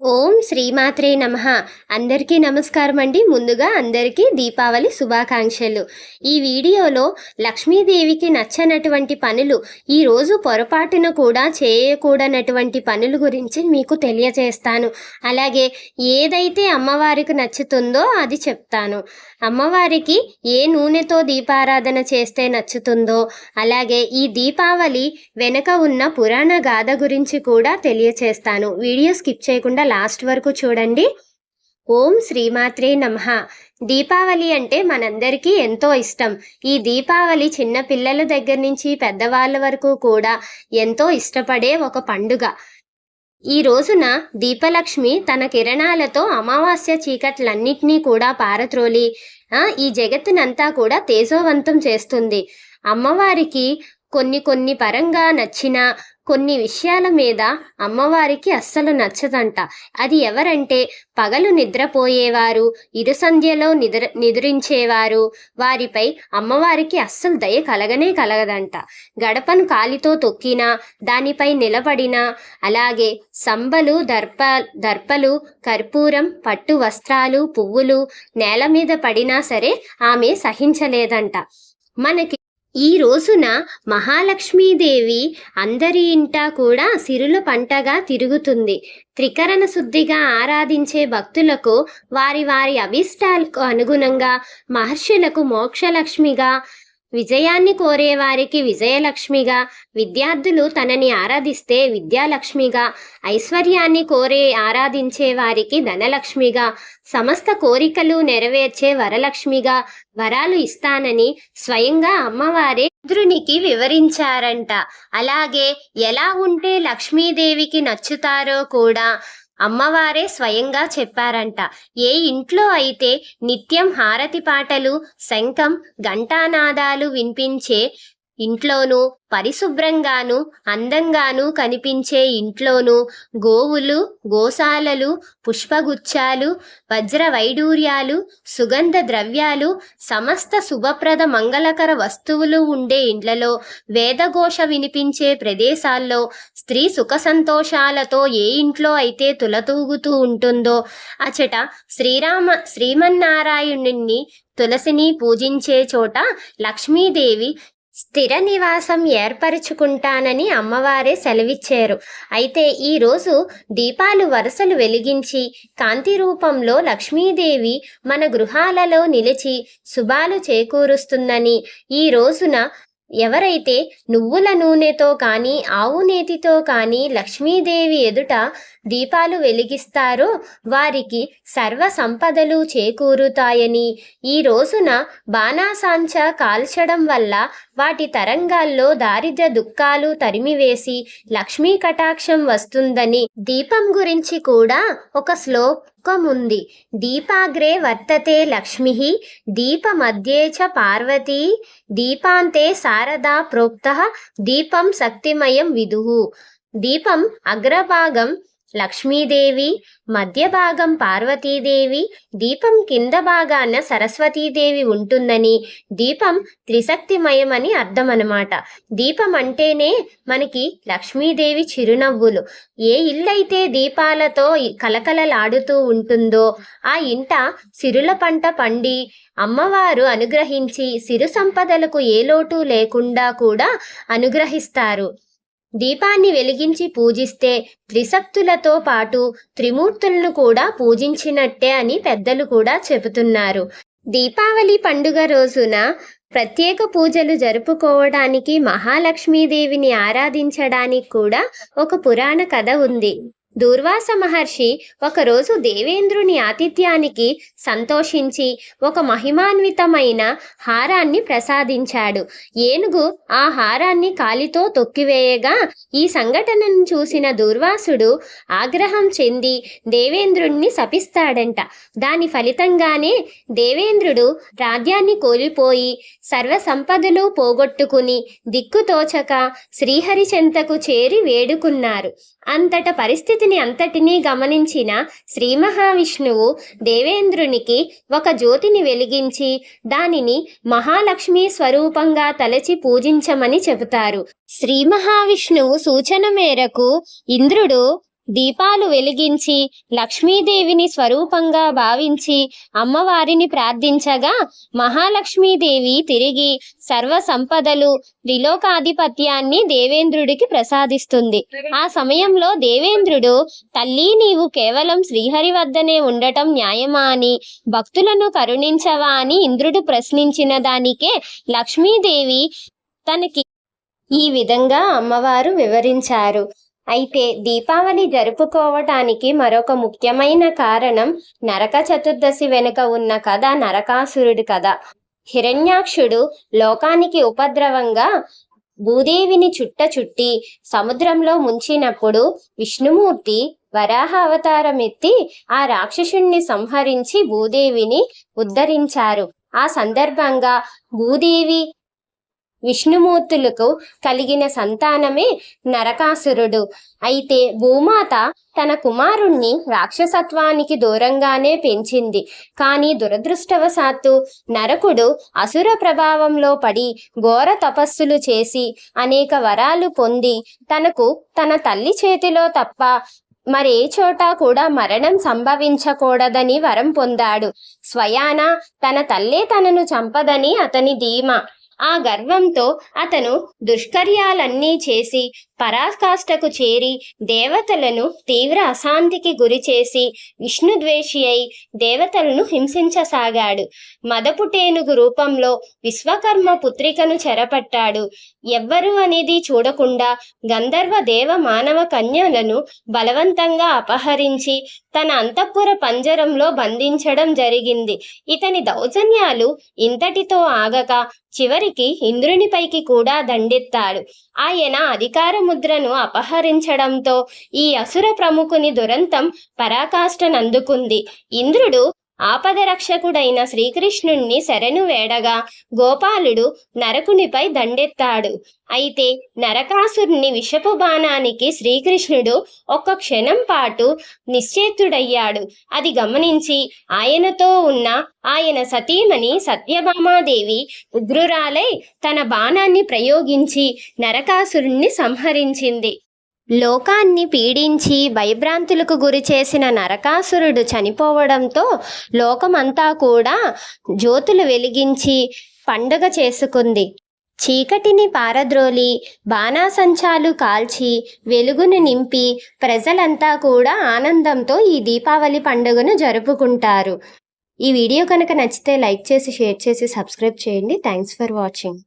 ఓం శ్రీమాత్రే నమ. అందరికీ నమస్కారం అండి ముందుగా అందరికీ దీపావళి శుభాకాంక్షలు. ఈ వీడియోలో లక్ష్మీదేవికి నచ్చనటువంటి పనులు ఈరోజు పొరపాటున కూడా చేయకూడనటువంటి పనుల గురించి మీకు తెలియజేస్తాను. అలాగే ఏదైతే అమ్మవారికి నచ్చుతుందో అది చెప్తాను. అమ్మవారికి ఏ నూనెతో దీపారాధన చేస్తే నచ్చుతుందో అలాగే ఈ దీపావళి వెనుక ఉన్న పురాణ గాథ గురించి కూడా తెలియచేస్తాను. వీడియో స్కిప్ చేయకుండా లాస్ట్ వరకు చూడండి. ఓం శ్రీమాత్రే నమ. దీపావళి అంటే మనందరికీ ఎంతో ఇష్టం. ఈ దీపావళి చిన్న పిల్లల దగ్గర నుంచి పెద్దవాళ్ళ వరకు కూడా ఎంతో ఇష్టపడే ఒక పండుగ. ఈ రోజున దీపలక్ష్మి తన కిరణాలతో అమావాస్య చీకట్లన్నిటినీ కూడా పారత్రోలి ఈ జగత్తునంతా కూడా తేజోవంతం చేస్తుంది. అమ్మవారికి కొన్ని కొన్ని పరంగా నచ్చిన కొన్ని విషయాల మీద అమ్మవారికి అస్సలు నచ్చదంట. అది ఎవరంటే పగలు నిద్రపోయేవారు ఇరు సంధ్యలో నిద్ర నిద్రించేవారు. వారిపై అమ్మవారికి అస్సలు దయ కలగనే కలగదంట. గడపను కాలితో తొక్కినా దానిపై నిలబడినా అలాగే సంబలు దర్ప దర్పలు కర్పూరం పట్టు వస్త్రాలు పువ్వులు నేల మీద పడినా సరే ఆమె సహించలేదంట. మనకి ఈ రోజున మహాలక్ష్మీదేవి అందరి ఇంటా కూడా సిరుల పంటగా తిరుగుతుంది. త్రికరణ శుద్ధిగా ఆరాధించే భక్తులకు వారి వారి అభిష్టాలకు అనుగుణంగా మహర్షులకు మోక్షలక్ష్మిగా విజయాన్ని కోరేవారికి విజయలక్ష్మిగా విద్యార్థులు తనని ఆరాధిస్తే విద్యాలక్ష్మిగా ఐశ్వర్యాన్ని కోరే ఆరాధించే వారికి ధనలక్ష్మిగా సమస్త కోరికలు నెరవేర్చే వరలక్ష్మిగా వరాలు ఇస్తానని స్వయంగా అమ్మవారే ఇంద్రునికి వివరించారంట. అలాగే ఎలా ఉంటే లక్ష్మీదేవికి నచ్చుతారో కూడా అమ్మవారే స్వయంగా చెప్పారంట. ఏ ఇంట్లో అయితే నిత్యం హారతి పాటలు శంఖం ఘంటానాదాలు వినిపించే ఇంట్లోనూ పరిశుభ్రంగాను అందంగాను కనిపించే ఇంట్లోనూ గోవులు గోశాలలు పుష్పగుచ్చాలు వజ్ర వైడూర్యాలు సుగంధ ద్రవ్యాలు సమస్త శుభప్రద మంగళకర వస్తువులు ఉండే ఇండ్లలో వేదఘోష వినిపించే ప్రదేశాల్లో స్త్రీ సుఖ సంతోషాలతో ఏ ఇంట్లో అయితే తులతూగుతూ ఉంటుందో అచట శ్రీరామ శ్రీమన్నారాయణుణ్ణి తులసిని పూజించే చోట లక్ష్మీదేవి స్థిర నివాసం ఏర్పరచుకుంటానని అమ్మవారే సెలవిచ్చారు. అయితే ఈరోజు దీపాలు వరుసలు వెలిగించి కాంతి రూపంలో లక్ష్మీదేవి మన గృహాలలో నిలిచి శుభాలు చేకూరుస్తుందని ఈ రోజున ఎవరైతే నువ్వుల నూనెతో కానీ ఆవు నేతితో కానీ లక్ష్మీదేవి ఎదుట దీపాలు వెలిగిస్తారో వారికి సర్వ సంపదలు చేకూరుతాయని. ఈ రోజున బాణాసాంచ కాల్చడం వల్ల వాటి తరంగాల్లో దారిద్ర్య దుఃఖాలు తరిమివేసి లక్ష్మీ కటాక్షం వస్తుందని దీపం గురించి కూడా ఒక శ్లోకం ఉంది దీపాగ్రే వర్తతే లక్ష్మి దీపమధ్యే చ పార్వతీ. దీపాంతే శారదా ప్రోక్త దీపం శక్తిమయం విదు. దీపం అగ్రభాగం లక్ష్మీదేవి మధ్య భాగం పార్వతీదేవి దీపం కింద భాగాన సరస్వతీదేవి ఉంటుందని. దీపం త్రిశక్తిమయమని అర్థం అనమాట దీపం అంటేనే మనకి లక్ష్మీదేవి చిరునవ్వులు. ఏ ఇల్లైతే దీపాలతో కలకలలాడుతూ ఉంటుందో ఆ ఇంట సిరుల పంట పండి అమ్మవారు అనుగ్రహించి సిరు సంపదలకు ఏ లోటు లేకుండా కూడా అనుగ్రహిస్తారు. దీపాన్ని వెలిగించి పూజిస్తే త్రిశక్తులతో పాటు త్రిమూర్తులను కూడా పూజించినట్టే అని పెద్దలు కూడా చెబుతున్నారు. దీపావళి పండుగ రోజున ప్రత్యేక పూజలు జరుపుకోవడానికి మహాలక్ష్మీదేవిని ఆరాధించడానికి కూడా ఒక పురాణ కథ ఉంది. దూర్వాస మహర్షి ఒకరోజు దేవేంద్రుని ఆతిథ్యానికి సంతోషించి ఒక మహిమాన్వితమైన హారాన్ని ప్రసాదించాడు. ఏనుగు ఆ హారాన్ని కాలితో తొక్కివేయగా ఈ సంఘటనను చూసిన దూర్వాసుడు ఆగ్రహం చెంది దేవేంద్రుణ్ణి శపిస్తాడంట. దాని ఫలితంగానే దేవేంద్రుడు రాజ్యాన్ని కోల్పోయి సర్వ సంపదలు పోగొట్టుకుని దిక్కుతోచక శ్రీహరిచెంతకు చేరి వేడుకున్నారు. అంతట పరిస్థితిని అంతటినీ గమనించిన శ్రీ మహావిష్ణువు దేవేంద్రునికి ఒక జ్యోతిని వెలిగించి దానిని మహాలక్ష్మి స్వరూపంగా తలచి పూజించమని చెబుతారు. శ్రీ మహావిష్ణువు సూచన మేరకు ఇంద్రుడు దీపాలు వెలిగించి లక్ష్మీదేవిని స్వరూపంగా భావించి అమ్మవారిని ప్రార్థించగా మహాలక్ష్మీదేవి తిరిగి సర్వ సంపదలు త్రిలోకాధిపత్యాన్ని దేవేంద్రుడికి ప్రసాదిస్తుంది. ఆ సమయంలో దేవేంద్రుడు తల్లి నీవు కేవలం శ్రీహరి వద్దనే ఉండటం న్యాయమా అని భక్తులను కరుణించవా అని ఇంద్రుడు ప్రశ్నించిన దానికే లక్ష్మీదేవి తనకి ఈ విధంగా అమ్మవారు వివరించారు. అయితే దీపావళి జరుపుకోవటానికి మరొక ముఖ్యమైన కారణం నరక చతుర్దశి వెనుక ఉన్న కథ నరకాసురుడి కథ. హిరణ్యాక్షుడు లోకానికి ఉపద్రవంగా భూదేవిని చుట్ట చుట్టి సముద్రంలో ముంచినప్పుడు విష్ణుమూర్తి వరాహ అవతారం ఎత్తి ఆ రాక్షసుణ్ణి సంహరించి భూదేవిని ఉద్ధరించారు. ఆ సందర్భంగా భూదేవి విష్ణుమూర్తులకు కలిగిన సంతానమే నరకాసురుడు. అయితే భూమాత తన కుమారుణ్ణి రాక్షసత్వానికి దూరంగానే పెంచింది. కానీ దురదృష్టవశాత్తు నరకుడు అసుర ప్రభావంలో పడి ఘోర తపస్సులు చేసి అనేక వరాలు పొంది తనకు తన తల్లి చేతిలో తప్ప మరే చోట కూడా మరణం సంభవించకూడదని వరం పొందాడు. స్వయాన తన తల్లే తనను చంపదని అతని ధీమా ఆ గర్వంతో అతను దుష్కర్యాలన్నీ చేసి పరాకాష్ఠకు చేరి దేవతలను తీవ్ర అశాంతికి గురిచేసి విష్ణుద్వేషి అయి దేవతలను హింసించసాగాడు. మదపుటేనుగు రూపంలో విశ్వకర్మ పుత్రికను చెరపట్టాడు. ఎవ్వరు అనేది చూడకుండా గంధర్వ దేవ మానవ కన్యలను బలవంతంగా అపహరించి తన అంతఃపుర పంజరంలో బంధించడం జరిగింది. ఇతని దౌర్జన్యాలు ఇంతటితో ఆగక చివరి చివరికి ఇంద్రునిపైకి కూడా దండెత్తాడు. ఆయన అధికార ముద్రను అపహరించడంతో ఈ అసుర ప్రముఖుని దురంతం పరాకాష్ఠనందుకుంది ఇంద్రుడు ఆపద రక్షకుడైన శ్రీకృష్ణుణ్ణి శరణు వేడగా గోపాలుడు నరకునిపై దండెత్తాడు. అయితే నరకాసురుని విషపు బాణానికి శ్రీకృష్ణుడు ఒక్క క్షణం పాటు నిశ్చేతుడయ్యాడు. అది గమనించి ఆయనతో ఉన్న ఆయన సతీమణి సత్యభామాదేవి ఉగ్రురాలై తన బాణాన్ని ప్రయోగించి నరకాసురుణ్ణి సంహరించింది. లోకాన్ని పీడించి భయభ్రాంతులకు గురి చేసిన నరకాసురుడు చనిపోవడంతో లోకమంతా కూడా జ్యోతులు వెలిగించి పండుగ చేసుకుంది. చీకటిని పారద్రోలి బాణాసంచాలు కాల్చి వెలుగును నింపి ప్రజలంతా కూడా ఆనందంతో ఈ దీపావళి పండుగను జరుపుకుంటారు. ఈ వీడియో కనుక నచ్చితే లైక్ చేసి షేర్ చేసి సబ్స్క్రైబ్ చేయండి. Thanks for watching.